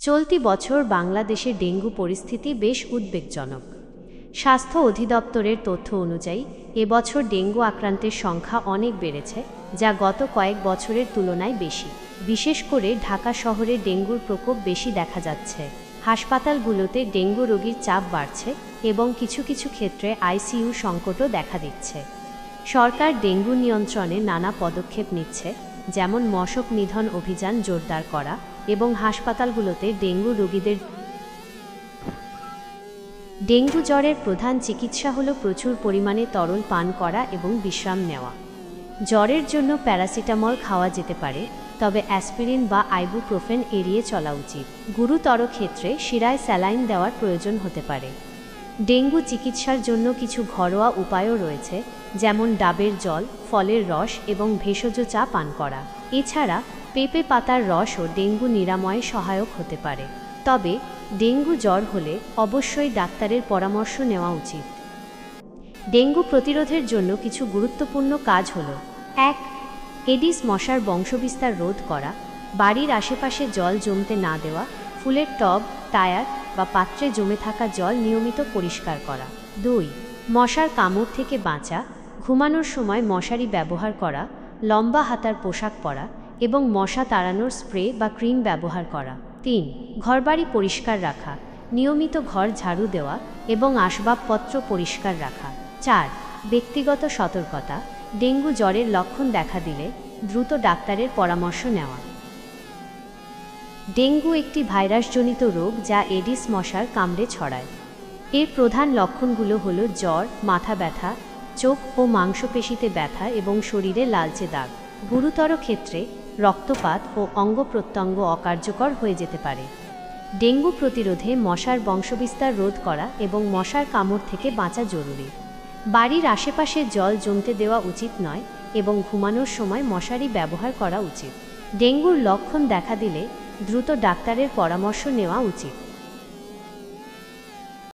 চলতি বছর বাংলাদেশের ডেঙ্গু পরিস্থিতি বেশ উদ্বেগজনক। স্বাস্থ্য অধিদপ্তরের তথ্য অনুযায়ী এবছর ডেঙ্গু আক্রান্তের সংখ্যা অনেক বেড়েছে, যা গত কয়েক বছরের তুলনায় বেশি। বিশেষ করে ঢাকা শহরে ডেঙ্গুর প্রকোপ বেশি দেখা যাচ্ছে। হাসপাতালগুলোতে ডেঙ্গু রোগীর চাপ বাড়ছে এবং কিছু কিছু ক্ষেত্রে আইসিইউ সংকটও দেখা দিচ্ছে। সরকার ডেঙ্গু নিয়ন্ত্রণে নানা পদক্ষেপ নিচ্ছে যেমন মশক নিধন অভিযান জোরদার করা এবং হাসপাতালগুলোতে ডেঙ্গু রোগীদের ডেঙ্গু জ্বরের প্রধান চিকিৎসা হলো প্রচুর পরিমাণে তরল পান করা এবং বিশ্রাম নেওয়া। জ্বরের জন্য প্যারাসিটামল খাওয়া যেতে পারে, তবে অ্যাসপিরিন বা আইবুপ্রোফেন এড়িয়ে চলা উচিত। গুরুতর ক্ষেত্রে শিরায় স্যালাইন দেওয়ার প্রয়োজন হতে পারে। ডেঙ্গু চিকিৎসার জন্য কিছু ঘরোয়া উপায়ও রয়েছে, যেমন ডাবের জল, ফলের রস এবং ভেষজ চা পান করা। এছাড়া পেঁপে পাতার রসও ডেঙ্গু নিরাময়ে সহায়ক হতে পারে। তবে ডেঙ্গু জ্বর হলে অবশ্যই ডাক্তারের পরামর্শ নেওয়া উচিত। ডেঙ্গু প্রতিরোধের জন্য কিছু গুরুত্বপূর্ণ কাজ হল, এক, এডিস মশার বংশবিস্তার রোধ করা, বাড়ির আশেপাশে জল জমতে না দেওয়া, ফুলের টব, টায়ার বা পাত্রে জমে থাকা জল নিয়মিত পরিষ্কার করা। দুই, মশার কামড় থেকে বাঁচা, ঘুমানোর সময় মশারি ব্যবহার করা, লম্বা হাতার পোশাক পরা এবং মশা তাড়ানোর স্প্রে বা ক্রিম ব্যবহার করা। তিন, ঘরবাড়ি পরিষ্কার রাখা, নিয়মিত ঘর ঝাড়ু দেওয়া এবং আসবাবপত্র পরিষ্কার রাখা। চার, ব্যক্তিগত সতর্কতা, ডেঙ্গু জ্বরের লক্ষণ দেখা দিলে দ্রুত ডাক্তারের পরামর্শ নেওয়া। ডেঙ্গু একটি ভাইরাসজনিত রোগ যা এডিস মশার কামড়ে ছড়ায়। এর প্রধান লক্ষণগুলো হল জ্বর, মাথা ব্যথা, চোখ ও মাংসপেশিতে ব্যথা এবং শরীরে লালচে দাগ। গুরুতর ক্ষেত্রে রক্তপাত ও অঙ্গ প্রত্যঙ্গ অকার্যকর হয়ে যেতে পারে। ডেঙ্গু প্রতিরোধে মশার বংশবিস্তার রোধ করা এবং মশার কামড় থেকে বাঁচা জরুরি। বাড়ির আশেপাশে জল জমতে দেওয়া উচিত নয় এবং ঘুমানোর সময় মশারি ব্যবহার করা উচিত। ডেঙ্গুর লক্ষণ দেখা দিলে দ্রুত ডাক্তারের পরামর্শ নেওয়া উচিত।